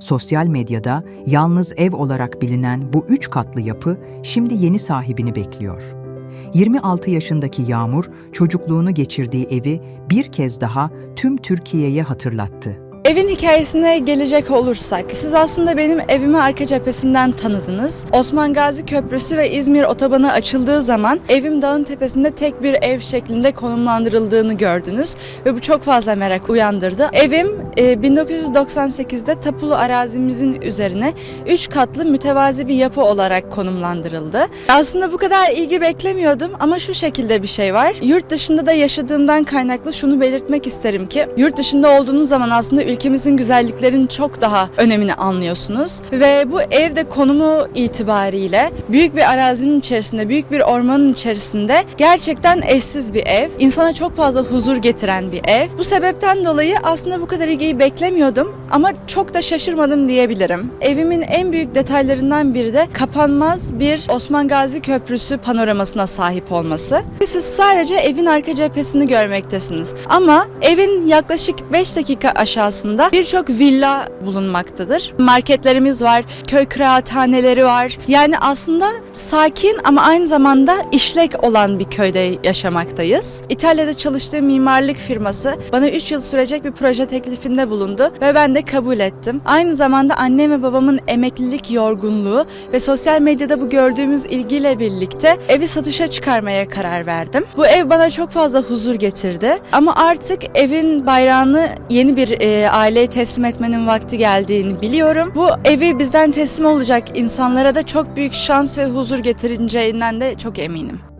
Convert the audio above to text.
Sosyal medyada yalnız ev olarak bilinen bu üç katlı yapı şimdi yeni sahibini bekliyor. 26 yaşındaki Yağmur, çocukluğunu geçirdiği evi bir kez daha tüm Türkiye'ye hatırlattı. Evin hikayesine gelecek olursak, siz aslında benim evimi arka cephesinden tanıdınız. Osman Gazi Köprüsü ve İzmir Otobanı açıldığı zaman evim dağın tepesinde tek bir ev şeklinde konumlandırıldığını gördünüz ve bu çok fazla merak uyandırdı. Evim 1998'de tapulu arazimizin üzerine 3 katlı mütevazi bir yapı olarak konumlandırıldı. Aslında bu kadar ilgi beklemiyordum ama şu şekilde bir şey var. Yurt dışında da yaşadığımdan kaynaklı şunu belirtmek isterim ki yurt dışında olduğunuz zaman aslında ülkemizin güzelliklerinin çok daha önemini anlıyorsunuz. Ve bu evde konumu itibariyle büyük bir arazinin içerisinde, büyük bir ormanın içerisinde gerçekten eşsiz bir ev. İnsana çok fazla huzur getiren bir ev. Bu sebepten dolayı aslında bu kadar ilgiyi beklemiyordum ama çok da şaşırmadım diyebilirim. Evimin en büyük detaylarından biri de kapanmaz bir Osman Gazi Köprüsü panoramasına sahip olması. Siz sadece evin arka cephesini görmektesiniz. Ama evin yaklaşık 5 dakika aşağısında birçok villa bulunmaktadır. Marketlerimiz var, köy kıraathaneleri var. Yani aslında sakin ama aynı zamanda işlek olan bir köyde yaşamaktayız. İtalya'da çalıştığım mimarlık firması bana 3 yıl sürecek bir proje teklifinde bulundu ve ben de kabul ettim. Aynı zamanda annem ve babamın emeklilik yorgunluğu ve sosyal medyada bu gördüğümüz ilgiyle birlikte evi satışa çıkarmaya karar verdim. Bu ev bana çok fazla huzur getirdi ama artık evin bayrağını yeni bir e, aileye teslim etmenin vakti geldiğini biliyorum. Bu evi bizden teslim olacak insanlara da çok büyük şans ve huzur getireceğinden de çok eminim.